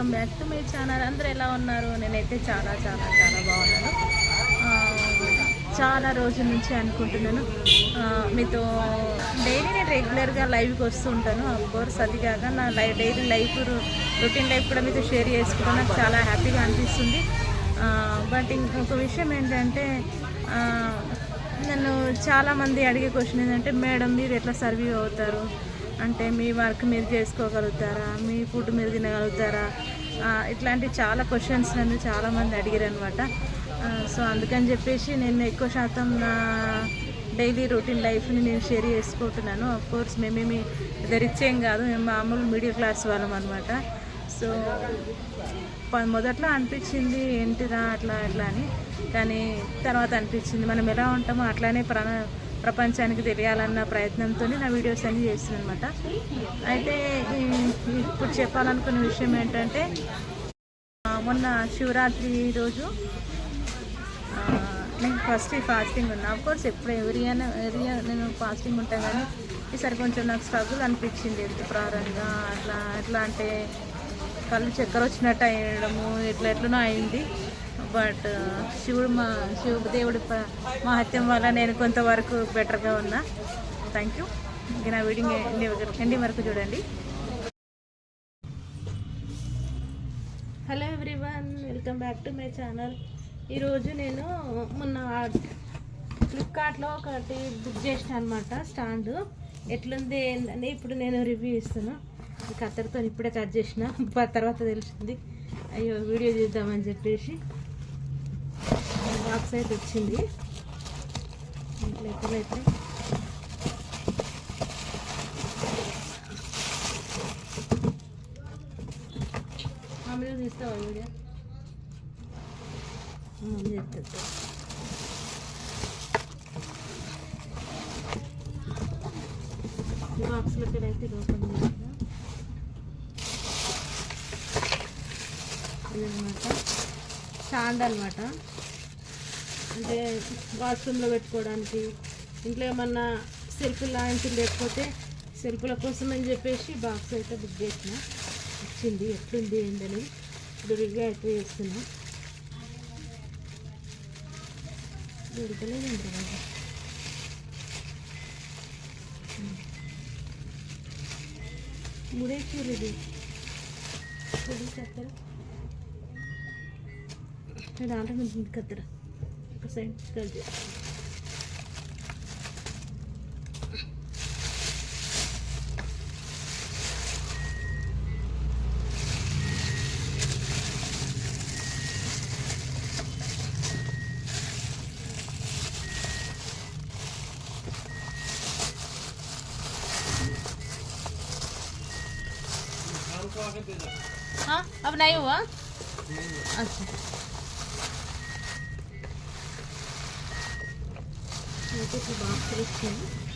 Welcome back to my channel. అందరూ ఎలా ఉన్నారు? నేనైతే చాలా చాలా చాలా బాగున్నాను. చాలా రోజుల నుంచి అనుకుంటున్నాను. మీతో డైలీ నేను రెగ్యులర్గా లైవ్కి వస్తూ ఉంటాను. కోర్స్ అది కాక నా లై డైలీ లైఫ్ రొటీన్ లైఫ్ కూడా మీతో షేర్ చేసుకుంటే నాకు చాలా హ్యాపీగా అనిపిస్తుంది. బట్ ఇంకొక విషయం ఏంటంటే నన్ను చాలామంది అడిగే క్వశ్చన్ ఏంటంటే మేడం మీరు ఎట్లా సర్వీవ్ అవుతారు? అంటే మీ వర్క్ మీరు చేసుకోగలుగుతారా? మీ ఫుడ్ మీరు తినగలుగుతారా? ఇట్లాంటి చాలా క్వశ్చన్స్ నన్ను చాలామంది అడిగారు అనమాట సో అందుకని చెప్పేసి నేను ఎక్కువ శాతం నా డైలీ రొటీన్ లైఫ్ని నేను షేర్ చేసుకుంటున్నాను. అఫ్ కోర్స్ మేమేమి రిచ్ కాదు. మేము మామూలు మిడిల్ క్లాస్ వాళ్ళం అనమాట సో మొదట్లో అనిపించింది ఏంటిదా అట్లా అట్లా అని. కానీ తర్వాత అనిపించింది. మనం ఎలా ఉంటామో అట్లానే ప్రాణ ప్రపంచానికి తెలియాలన్న ప్రయత్నంతో నా వీడియోస్ అన్నీ చేస్తున్నాను అనమాట అయితే ఈ- ఇప్పుడు చెప్పాలనుకున్న విషయం ఏంటంటే మొన్న శివరాత్రి రోజు నేను ఫస్ట్ ఫాస్టింగ్ ఉన్నా. ఆఫ్ కోర్స్ ఎప్పుడు ఎవరి అయినా ఎవరి నేను ఫాస్టింగ్ ఉంటాను కానీ ఈసారి కొంచెం నాకు స్ట్రగుల్ అనిపించింది ఎంత ప్రారంగా అట్లా ఎట్లా అంటే కళ్ళు చక్కెర వచ్చినట్టు అయ్యడము ఎట్లా ఎట్లనో అయింది. బట్ శివుడు మా శివదేవుడి ప- మహత్యం వల్ల నేను కొంతవరకు బెటర్గా ఉన్నా. థ్యాంక్ యూ ఇంక నా వీడింగ్ ఎండి వరకు- చూడండి. Hello everyone welcome back to my channel ఈరోజు నేను మొన్న ఫ్లిప్కార్ట్లో ఒకటి బుక్ చేసిన అనమాట స్టాండ్ ఎట్లుంది ఏంటని ఇప్పుడు నేను రివ్యూ ఇస్తాను కత్తెరతో ఇప్పుడే కట్ చేసిన తర్వాత తెలిసింది. అయ్యో వీడియో చూద్దామని చెప్పేసి. బాక్స్ అయితే వచ్చింది ఇట్లా అయితే? ఇట్లా తీస్తావా వీడియో? చెప్తా ఈ బాక్స్లో అయితే ఇది ఓపెన్ చేసిన ఇదనమాట స్టాండ్ అనమాట అంటే బాత్రూంలో పెట్టుకోవడానికి ఇంట్లో ఏమన్నా సెల్ఫ్ లాంటివి లేకపోతే సెల్ఫ్ల కోసం అని చెప్పేసి బాక్స్ అయితే బుక్ చేసిన. వచ్చింది ఎట్లుంది ఏంటని ఇప్పుడు రివ్యూ అయితే చేస్తున్నా. దొరకలేదండి బాబు ముడేశ్వరి ఇది. పొడి దాంట్లో నుంచి కత్తెర. परसेंट कर दिया। हाँ अब नहीं हुआ। अच्छा। muito debaixo aqui.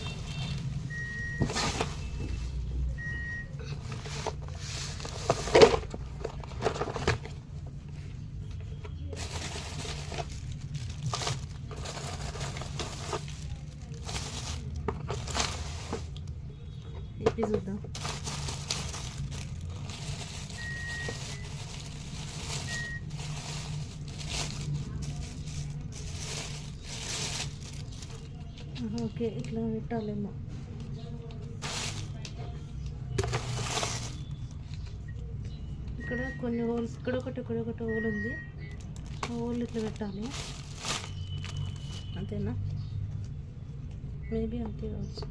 ఓకే ఇట్లా పెట్టాలేమో. ఇక్కడ కొన్ని హోల్స్ ఇక్కడ ఒకటి ఇక్కడ ఒకటి హోల్ ఉంది. ఆ హోల్ ఇట్లా పెట్టాలి. అంతేనా? మేబీ అంతే కావచ్చు.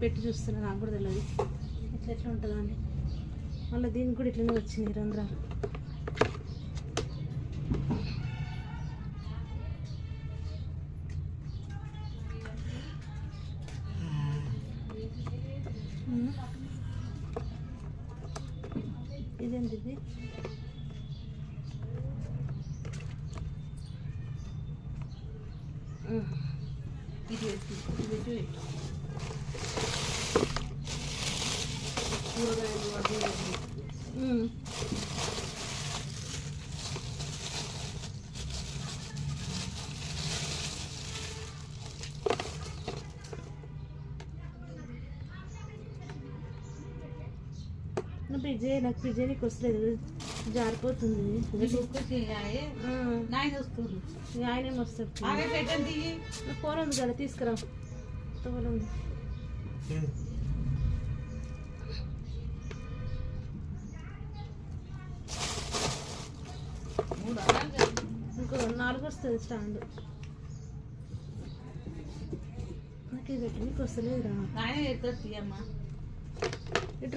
పెట్టి చూస్తున్నా నాకు కూడా తెలియదు ఇట్లా ఎట్లా ఉంటుందా అని. మళ్ళీ దీనికి కూడా ఇట్లనే వచ్చినాయి రంధ్రాలు ఉమ్. ఇదేంటి ఇది ఉమ్. ఇది పెట్టు, ఇది పెట్టు, పెట్టు. కూరగాయలు అవి ఇవి. ఉమ్. పిజ్జ నాకు పిజ్జ నీకు వస్తలేదు. జారిపోతుంది. ఆయన ఏం వస్తాడు నా ఫోన్ ఉంది కదా తీసుకురా. ఫోన్ ఉంది. ఇంకో నాలుగు వస్తుంది స్టాండ్. నాకు ఇది నీకు వస్తలేదురా. ఇటు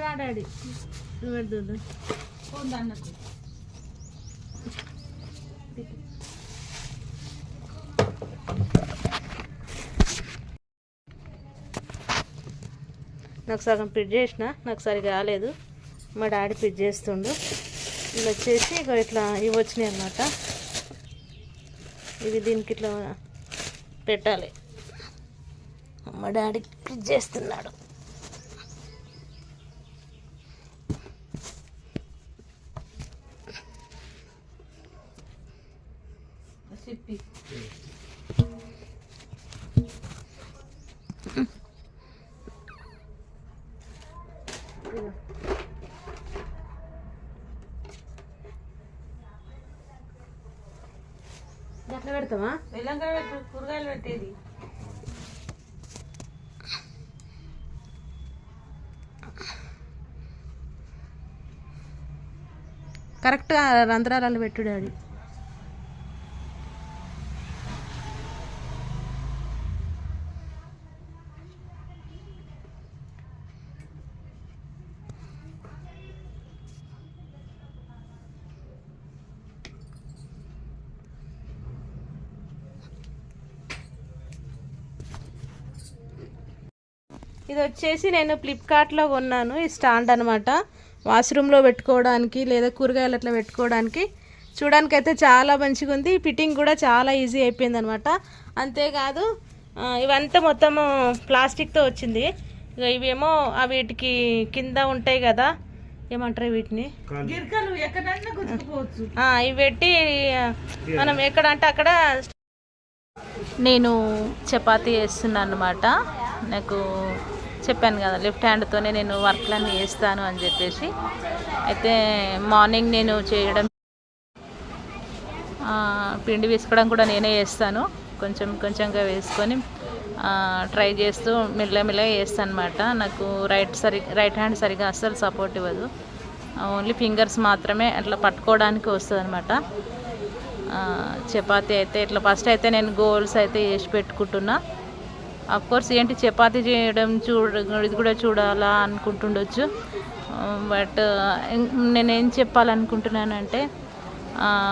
రా డాడీ. నువ్వు పెడుతుందా నాకు సగం పిట్ చేసిన నాకు సరిగా కాలేదు మా డాడీ పిట్ చేస్తుండు. ఇలా వచ్చేసి ఇక ఇట్లా ఇవి వచ్చినాయి అనమాట ఇవి దీనికి ఇట్లా పెట్టాలి. మా డాడీ పిట్ చేస్తున్నాడు. అట్లా పెడతావా? కూరగాయలు పెట్టేది. కరెక్ట్గా రంధ్రాలు పెట్టు ఇది వచ్చేసి నేను ఫ్లిప్కార్ట్లో కొన్నాను. ఈ స్టాండ్ అనమాట వాష్రూమ్లో పెట్టుకోవడానికి లేదా కూరగాయలు అట్లా పెట్టుకోవడానికి చూడడానికి అయితే చాలా మంచిగా ఉంది. ఫిట్టింగ్ కూడా చాలా ఈజీ అయిపోయింది అనమాట అంతేకాదు ఇవంతా మొత్తము ప్లాస్టిక్తో వచ్చింది. ఇవేమో ఆ వీటికి కింద ఉంటాయి కదా ఏమంటారు వీటిని? ఇవి పెట్టి మనం ఎక్కడ అంటే అక్కడ నేను చపాతీ చేస్తున్నాను అనమాట నాకు చెప్పాను కదా లెఫ్ట్ హ్యాండ్తోనే నేను వర్క్లన్నీ చేస్తాను అని చెప్పేసి. అయితే మార్నింగ్ నేను చేయడం పిండి వేసుకోవడం కూడా నేనే వేస్తాను కొంచెం కొంచెంగా వేసుకొని ట్రై చేస్తూ మెల్లమెల్లగా వేస్తాను అనమాట నాకు రైట్ సరి రైట్ హ్యాండ్ సరిగా అస్సలు సపోర్ట్ ఇవ్వదు. ఓన్లీ ఫింగర్స్ మాత్రమే అట్లా పట్టుకోవడానికి వస్తుంది అనమాట చపాతీ అయితే ఇట్లా ఫస్ట్ అయితే నేను గోల్స్ అయితే వేసి పెట్టుకుంటున్నా. కోర్స్ ఏంటి చపాతి చేయడం చూడ ఇది కూడా చూడాలా అనుకుంటుండొచ్చు. Um, బట్ uh, నేనేం చెప్పాలనుకుంటున్నానంటే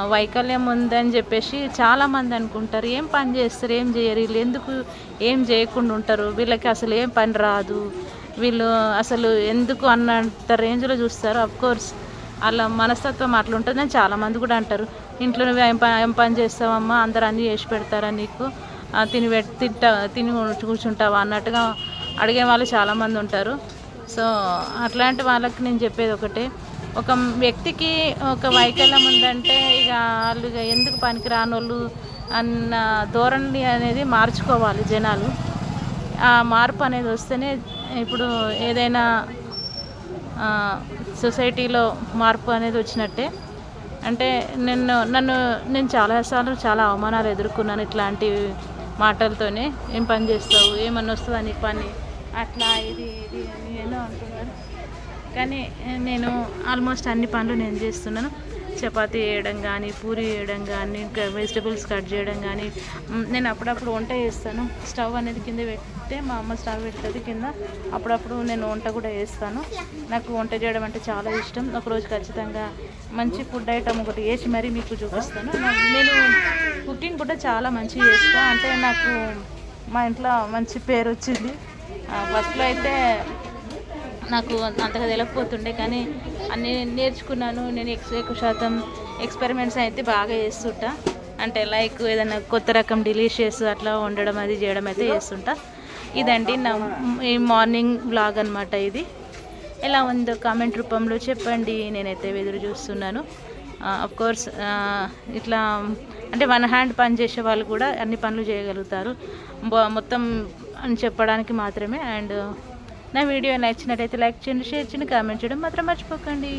వైకల్యం ఉందని చెప్పేసి చాలామంది అనుకుంటారు. ఏం పని చేస్తారు ఏం చేయరు. వీళ్ళు ఎందుకు ఏం చేయకుండా ఉంటారు? వీళ్ళకి అసలు ఏం పని రాదు. వీళ్ళు అసలు ఎందుకు అన్నంత రేంజ్లో చూస్తారు? అఫ్ కోర్స్ అలా మనస్తత్వం అట్లా ఉంటుందని చాలామంది కూడా అంటారు. ఇంట్లో నువ్వు ఏం పని ఏం పని చేస్తావమ్మా? అందరు అన్నీ చేసి పెడతారా నీకు? తిని పెట్టి తింటా తిని కూర్చుంటావా? అన్నట్టుగా అడిగే వాళ్ళు చాలామంది ఉంటారు. సో అట్లాంటి వాళ్ళకి నేను చెప్పేది ఒకటే. ఒక వ్యక్తికి ఒక వైకల్యం ఉందంటే ఇక వాళ్ళు ఇక ఎందుకు పనికి రానోళ్ళు అన్న ధోరణి అనేది మార్చుకోవాలి జనాలు. ఆ మార్పు అనేది వస్తేనే ఇప్పుడు ఏదైనా సొసైటీలో మార్పు అనేది వచ్చినట్టే. అంటే నేను నన్ను నేను చాలాసార్లు చాలా అవమానాలు ఎదుర్కొన్నాను ఇట్లాంటివి. మాటలతోనే ఏం పని చేస్తావు? ఏమన్నా వస్తుందా నీకు పని? అట్లా ఇది ఇది అని ఏదో అంటున్నారు? కానీ నేను ఆల్మోస్ట్ అన్ని పనులు నేను చేస్తున్నాను. చపాతీ వేయడం కానీ పూరి వేయడం కానీ ఇంకా వెజిటబుల్స్ కట్ చేయడం కానీ నేను అప్పుడప్పుడు వంట చేస్తాను. స్టవ్ అనేది కింద పెడితే మా అమ్మ స్టవ్ పెడుతుంది కింద. అప్పుడప్పుడు నేను వంట కూడా చేస్తాను. నాకు వంట చేయడం అంటే చాలా ఇష్టం. ఒకరోజు ఖచ్చితంగా మంచి ఫుడ్ ఐటమ్ ఒకటి వేసి మరీ మీకు చూపిస్తాను. నాకు- నేను కుకింగ్ కూడా చాలా మంచిగా చేస్తాను అంటే నాకు మా ఇంట్లో మంచి పేరు వచ్చింది. ఫస్ట్లో అయితే నాకు అంతగా తెలియకపోతుండే కానీ అన్నీ నేర్చుకున్నాను. నేను ఎక్స్ ఎక్కువ శాతం ఎక్స్పెరిమెంట్స్ అయితే బాగా చేస్తుంటా. అంటే లైక్ ఏదైనా కొత్త రకం డిలీషియస్ అట్లా వండడం అది చేయడం అయితే చేస్తుంటా. ఇదండి నా ఈ మార్నింగ్ బ్లాగ్ అనమాట ఇది. ఎలా ఉందో కామెంట్ రూపంలో చెప్పండి. నేనైతే ఎదురు చూస్తున్నాను. అఫ్ కోర్స్ ఇట్లా అంటే వన్ హ్యాండ్ పని చేసే వాళ్ళు కూడా అన్ని పనులు చేయగలుగుతారు. మొత్తం అని చెప్పడానికి మాత్రమే. అండ్ నా వీడియో నచ్చినట్టయితే లైక్ చేయండి షేర్ చేయండి కామెంట్ చేయడం మాత్రం మర్చిపోకండి.